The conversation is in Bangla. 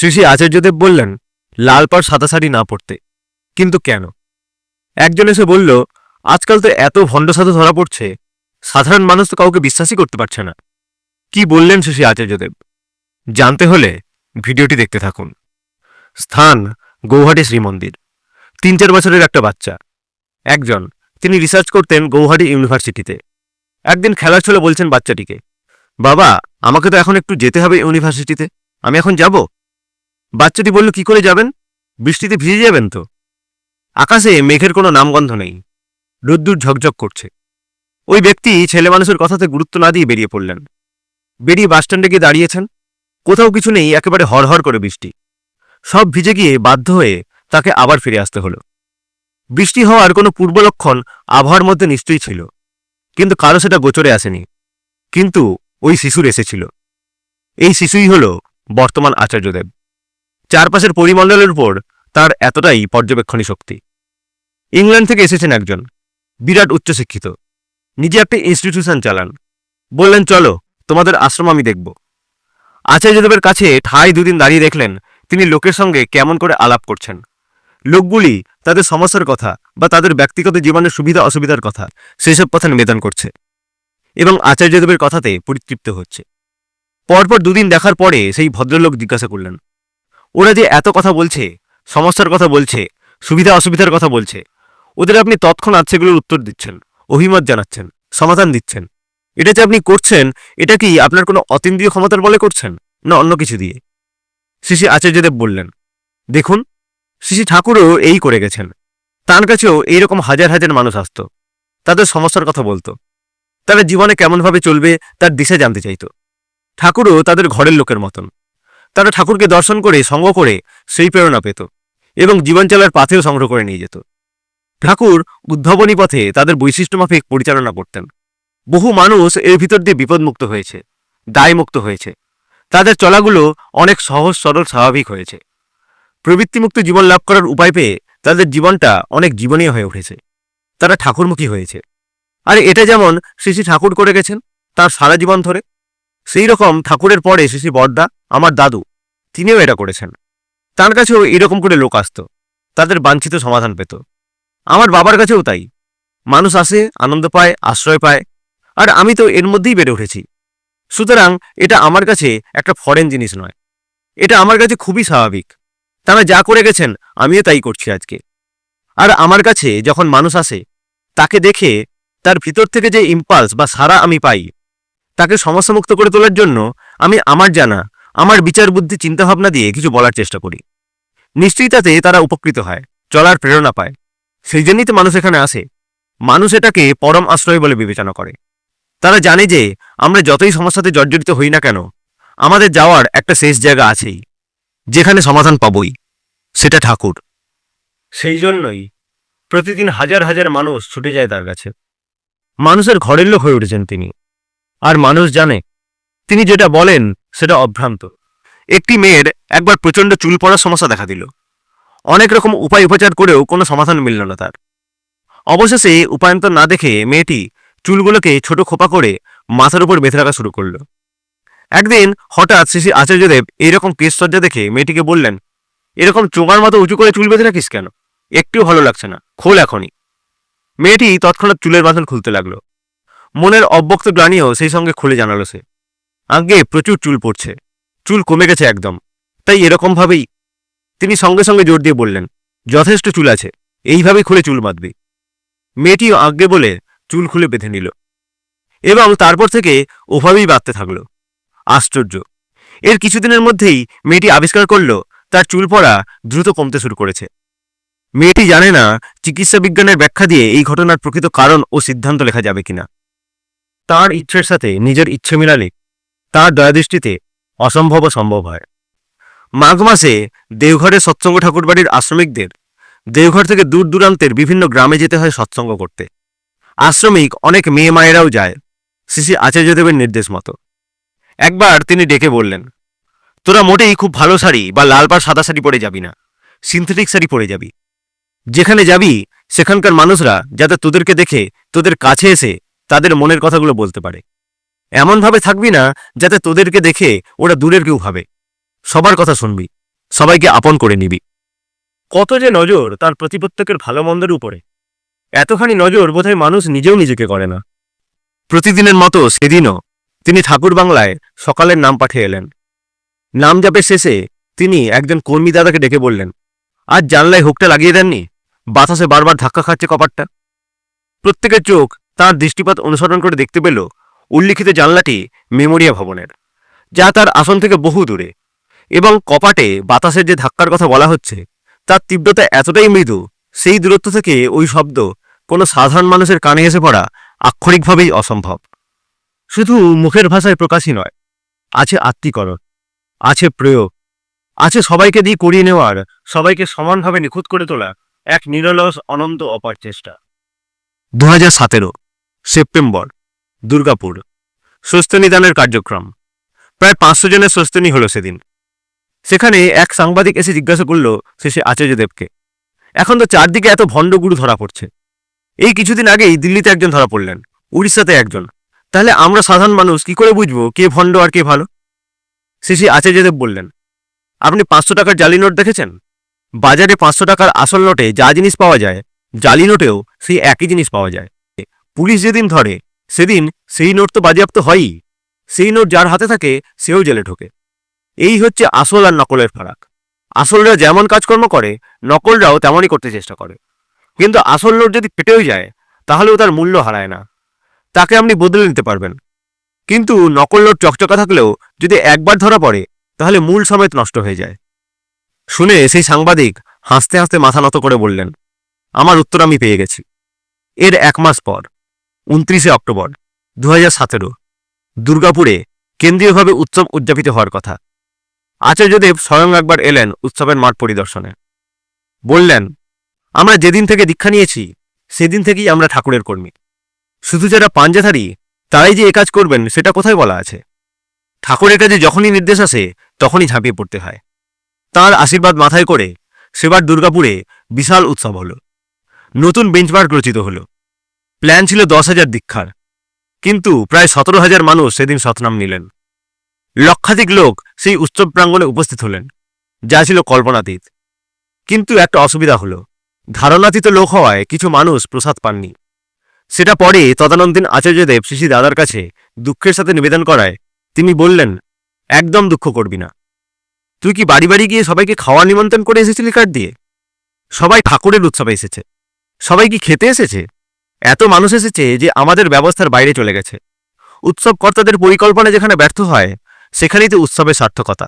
শ্রী শ্রী আচার্যদেব বললেন, লাল পাড় সাদা শাড়ি না পরতে। কিন্তু কেন? একজন এসে বলল, আজকাল তো এত ভণ্ড সাধু ধরা পড়ছে, সাধারণ মানুষ তো কাউকে বিশ্বাসই করতে পারছে না। কি বললেন শ্রী আচার্যদেব? জানতে হলে ভিডিওটি দেখতে থাকুন। স্থান গৌহাটি শ্রীমন্দির, তিন চার বছরের একটা বাচ্চা। একজন, তিনি রিসার্চ করতেন গৌহাটি ইউনিভার্সিটিতে। একদিন খেলার ছলে বলছেন বাচ্চাটিকে, বাবা, আমাকে তো এখন একটু যেতে হবে ইউনিভার্সিটিতে, আমি এখন যাব? বাচ্চাটি বলল, কি করে যাবেন? বৃষ্টিতে ভিজে যাবেন তো? আকাশে মেঘের কোনো নামগন্ধ নেই। রোদ্দুর ঝকঝক করছে। ওই ব্যক্তি ছেলে মানুষের কথাতে গুরুত্ব না দিয়ে বেরিয়ে পড়লেন। বেরিয়ে বাসস্ট্যান্ডে গিয়ে দাঁড়িয়েছেন। কোথাও কিছু নেই, একেবারে হরহর করে বৃষ্টি। সব ভিজে গিয়ে বাধ্য হয়ে তাকে আবার ফিরে আসতে হলো। বৃষ্টি হওয়ার কোনো পূর্বলক্ষণ আবহাওয়ার মধ্যে নিশ্চয়ই ছিল। কিন্তু কারও সেটা গোচরে আসেনি। কিন্তু ওই শিশুর এসেছিল। এই শিশুই হল বর্তমান আচার্যদেব। চারপাশের পরিমণ্ডলের উপর তার এতটাই পর্যবেক্ষণী শক্তি। ইংল্যান্ড থেকে এসেছেন একজন বিরাট উচ্চশিক্ষিত। নিজে একটা ইনস্টিটিউশন চালান। বললেন, চলো, তোমাদের আশ্রম আমি দেখব। আচার্যদেবের কাছে ঠাই দুদিন দাঁড়িয়ে দেখলেন তিনি লোকের সঙ্গে কেমন করে আলাপ করছেন। লোকগুলি তাদের সমস্যার কথা বা তাদের ব্যক্তিগত জীবনের সুবিধা অসুবিধার কথা সেসব কথা নিবেদন করছে এবং আচার্যদেবের কথাতে পরিতৃপ্ত হচ্ছে। পরপর দুদিন দেখার পরে সেই ভদ্রলোক জিজ্ঞাসা করলেন ওরা যে এত কথা বলছে, সমস্যার কথা বলছে, সুবিধা অসুবিধার কথা বলছে, ওদের আপনি তৎক্ষণাৎ সেগুলোর উত্তর দিচ্ছেন, অভিমত জানাচ্ছেন, সমাধান দিচ্ছেন। এটা যে আপনি করছেন, এটা কি আপনার কোনো অতীন্দ্রিয় ক্ষমতার বলে করছেন, না অন্য কিছু দিয়ে? শ্রী আচার্যদেব বললেন, দেখুন, শ্রী ঠাকুরও এই করে গেছেন। তার কাছেও এইরকম হাজার হাজার মানুষ আসত, তাদের সমস্যার কথা বলতো। তারা জীবনে কেমনভাবে চলবে, তার দিশা জানতে চাইত। ঠাকুরও তাদের ঘরের লোকের মতন। তারা ঠাকুরকে দর্শন করে, সঙ্গ করে সেই প্রেরণা পেত এবং জীবন চলার পাথেও সংগ্রহ করে নিয়ে যেত। ঠাকুর উদ্ভাবনী পথে তাদের বৈশিষ্ট্য বৈশিষ্ট্যমাফিক পরিচালনা করতেন। বহু মানুষ এর ভিতর দিয়ে বিপদমুক্ত হয়েছে, দায়মুক্ত হয়েছে। তাদের চলাগুলো অনেক সহজ, সরল, স্বাভাবিক হয়েছে। প্রবৃত্তিমুক্ত জীবন লাভ করার উপায় পেয়ে তাদের জীবনটা অনেক জীবনীয় হয়ে উঠেছে। তারা ঠাকুরমুখী হয়েছে। আর এটা যেমন শ্রী শ্রী ঠাকুর করে গেছেন, তার সারা জীবন ধরে, সেই রকম ঠাকুরের পরে শ্রী বর্দা আমার দাদু, তিনিও এটা করেছেন। তার কাছেও এরকম করে লোক আসত, তাদের বাঞ্ছিত সমাধান পেত। আমার বাবার কাছেও তাই। মানুষ আসে, আনন্দ পায়, আশ্রয় পায়, আর আমি তো এর মধ্যেই বেড়ে উঠেছি। সুতরাং এটা আমার কাছে একটা ফরেন জিনিস নয়। এটা আমার কাছে খুবই স্বাভাবিক। তারা যা করে গেছেন, আমিও তাই করছি আজকে। আর আমার কাছে যখন মানুষ আসে, তাকে দেখে তার ভিতর থেকে যে ইম্পালস বা সারা আমি পাই, তাকে সমস্যামুক্ত করে তোলার জন্য আমি আমার জানা আমার বিচার বুদ্ধি চিন্তাভাবনা দিয়ে কিছু বলার চেষ্টা করি। নিশ্চয়ই তাতে তারা উপকৃত হয় চলার প্রেরণা পায়। সেই জন্যই তো মানুষ এখানে আসে। মানুষ এটাকে পরম আশ্রয় বলে বিবেচনা করে। তারা জানে যে আমরা যতই সমস্যাতে জর্জরিত হই না কেন আমাদের যাওয়ার একটা শেষ জায়গা আছেই যেখানে সমাধান পাবই সেটা ঠাকুর। সেই জন্যই প্রতিদিন হাজার হাজার মানুষ ছুটে যায় তার কাছে। মানুষের ঘরের লোক হয়ে উঠেছেন তিনি। আর মানুষ জানে তিনি যেটা বলেন, সেটা অভ্রান্ত। একটি মেয়ের একবার প্রচণ্ড চুল পড়ার সমস্যা দেখা দিল। অনেক রকম উপায় উপচার করেও কোনো সমাধান মিলল না তার। অবশেষে উপায়ন্তর না দেখে মেয়েটি চুলগুলোকে ছোট খোপা করে মাথার উপর বেঁধে রাখা শুরু করল। একদিন হঠাৎ শ্রী আচার্যদেব এইরকম কেশসজ্জা দেখে মেয়েটিকে বললেন, এরকম চোঙার মতো উঁচু করে চুল বেঁধে রাখিস কেন? একটু ভালো লাগছে না, খোল এখনই। মেয়েটি তৎক্ষণাৎ চুলের বাঁধন খুলতে লাগল। মনের অব্যক্ত গ্লানিও সেই সঙ্গে খুলে জানালো সে। আগে প্রচুর চুল পড়ছে। চুল কমে গেছে একদম। তাই এরকমভাবেই তিনি সঙ্গে সঙ্গে জোর দিয়ে বললেন, যথেষ্ট চুল আছে, এইভাবেই খুলে চুল বাঁধবি। মেয়েটিও আজ্ঞে বলে চুল খুলে বেঁধে নিল। এবং তারপর থেকে ওভাবেই বাঁধতে থাকল। আশ্চর্য। এর কিছুদিনের মধ্যেই মেয়েটি আবিষ্কার করল, তার চুল পড়া দ্রুত কমতে শুরু করেছে। মেয়েটি জানে না চিকিৎসা বিজ্ঞানের ব্যাখ্যা দিয়ে এই ঘটনার প্রকৃত কারণ ও সিদ্ধান্ত লেখা যাবে কিনা। তার ইচ্ছের সাথে নিজের ইচ্ছে মিলালে তার দয়াদৃষ্টিতে অসম্ভব সম্ভব হয়। মাঘ মাসে দেওঘরের সৎসঙ্গ ঠাকুরবাড়ির আশ্রমিকদের দেওঘর থেকে দূর দূরান্তের বিভিন্ন গ্রামে যেতে হয় সৎসঙ্গ করতে। আশ্রমিক অনেক মেয়ে মায়েরাও যায়, শ্রী আচার্যদেবের নির্দেশ মতো। একবার তিনি ডেকে বললেন, তোরা মোটেই খুব ভালো শাড়ি বা লাল পাড় সাদা শাড়ি পরে যাবি না, সিনথেটিক শাড়ি পরে যাবি। যেখানে যাবি, সেখানকার মানুষরা যাতে তোদেরকে দেখে তোদের কাছে এসে তাদের মনের কথাগুলো বলতে পারে। এমনভাবে থাকবি না যাতে তোদেরকে দেখে ওরা দূরের কেউ ভাবে। সবার কথা শুনবি, সবাইকে আপন করে নিবি। কত যে নজর তার প্রতিপত্যকের ভালো মন্দের উপরে। এতখানি নজর বোধহয় মানুষ নিজেও নিজেকে করে না। প্রতিদিনের মতো সেদিনও তিনি ঠাকুর বাংলায় সকালের নাম পাঠিয়ে এলেন। নাম জাপের শেষে তিনি একজন কর্মী দাদাকে ডেকে বললেন, আজ জানলায় হুকটা লাগিয়ে দেননি? বাতাসে বারবার ধাক্কা খাচ্ছে কপাটটা? প্রত্যেকের চোখ তার দৃষ্টিপাত অনুসরণ করে দেখতে পেল উল্লিখিত জানলাটি মেমোরিয়া ভবনের, যা তার আসন থেকে বহু দূরে। এবং কপাটে বাতাসের যে ধাক্কার কথা বলা হচ্ছে, তার তীব্রতা এতটাই মৃদু, সেই দূরত্ব থেকে ওই শব্দ কোনো সাধারণ মানুষের কানে এসে পড়া আক্ষরিকভাবেই অসম্ভব। শুধু মুখের ভাষায় প্রকাশই নয়, আছে আত্মীকরণ, আছে প্রয়োগ, আছে সবাইকে দিয়ে করিয়ে নেওয়ার, সবাইকে সমানভাবে নিখুঁত করে তোলা এক নিরলস, অনন্ত অপার চেষ্টা। দু হাজার সতেরো, সেপ্টেম্বর। দুর্গাপুর। স্বস্তিনিদানের কার্যক্রম। প্রায় পাঁচশো জনের স্বস্তিনি হলো সেদিন। সেখানে এক সাংবাদিক এসে জিজ্ঞাসা করল শেষে আচার্যদেবকে এখন তো চারদিকে এত ভণ্ড গুরু ধরা পড়ছে। এই কিছুদিন আগেই দিল্লিতে একজন ধরা পড়লেন, উড়িষ্যাতে একজন। তাহলে আমরা সাধারণ মানুষ কি করে বুঝব কে ভণ্ড আর কে ভালো? শেষে আচার্যদেব বললেন, আপনি পাঁচশো টাকার জালি নোট দেখেছেন? বাজারে পাঁচশো টাকার আসল নোটে যা জিনিস পাওয়া যায়, জালি নোটেও সেই একই জিনিস পাওয়া যায়। পুলিশ যেদিন ধরে সেদিন সেই নোট তো বাজেয়াপ্ত হয়ই। সেই নোট যার হাতে থাকে, সেও জেলে ঢোকে। এই হচ্ছে আসল আর নকলের ফারাক। আসলরা যেমন কাজকর্ম করে, নকলরাও তেমনই করতে চেষ্টা করে। কিন্তু আসল নোট যদি ফেটেও যায়, তাহলেও তার মূল্য হারায় না। তাকে আপনি বদলে নিতে পারবেন। কিন্তু নকল নোট চকচকা থাকলেও যদি একবার ধরা পড়ে, তাহলে মূল সমেত নষ্ট হয়ে যায়। শুনে সেই সাংবাদিক হাসতে হাসতে মাথা নত করে বললেন, আমার উত্তর আমি পেয়ে গেছি। এর এক মাস পর। উনত্রিশে অক্টোবর দু হাজার সতেরো। দুর্গাপুরে কেন্দ্রীয়ভাবে উৎসব উদযাপিত হওয়ার কথা। আচার্যদেব স্বয়ং একবার এলেন উৎসবের মাঠ পরিদর্শনে। বললেন, আমরা যেদিন থেকে দীক্ষা নিয়েছি, সেদিন থেকেই আমরা ঠাকুরের কর্মী। শুধু যারা পাঞ্জাধারী, তারাই যে কাজ করবেন, সেটা কোথায় বলা আছে? ঠাকুরের কাজে যখনই নির্দেশ আসে, তখনই ঝাঁপিয়ে পড়তে হয়। তার আশীর্বাদ মাথায় করে, সেবার দুর্গাপুরে বিশাল উৎসব হল। নতুন বেঞ্চমার্ক রচিত হলো। প্ল্যান ছিল দশ হাজার দীক্ষার। কিন্তু প্রায় সতেরো হাজার মানুষ সেদিন সতনাম নিলেন। লক্ষাধিক লোক সেই উৎসব প্রাঙ্গণে উপস্থিত হলেন, যা ছিল কল্পনাতীত। কিন্তু একটা অসুবিধা হলো, ধারণাতীত লোক হওয়ায় কিছু মানুষ প্রসাদ পাননি। সেটা পরে তদানন্দিন আচার্যদেব শিশি দাদার কাছে দুঃখের সাথে নিবেদন করায় তিনি বললেন, একদম দুঃখ করবি না। তুই কি বাড়ি বাড়ি গিয়ে সবাইকে খাওয়া নিমন্ত্রণ করে এসেছিলি কার্ড দিয়ে? সবাই ঠাকুরের উৎসবে এসেছে। সবাই কি খেতে এসেছে? এত মানুষ এসেছে যে আমাদের ব্যবস্থার বাইরে চলে গেছে। উৎসবকর্তাদের পরিকল্পনা যেখানে ব্যর্থ হয়, সেখানেই তো উৎসবের সার্থকতা।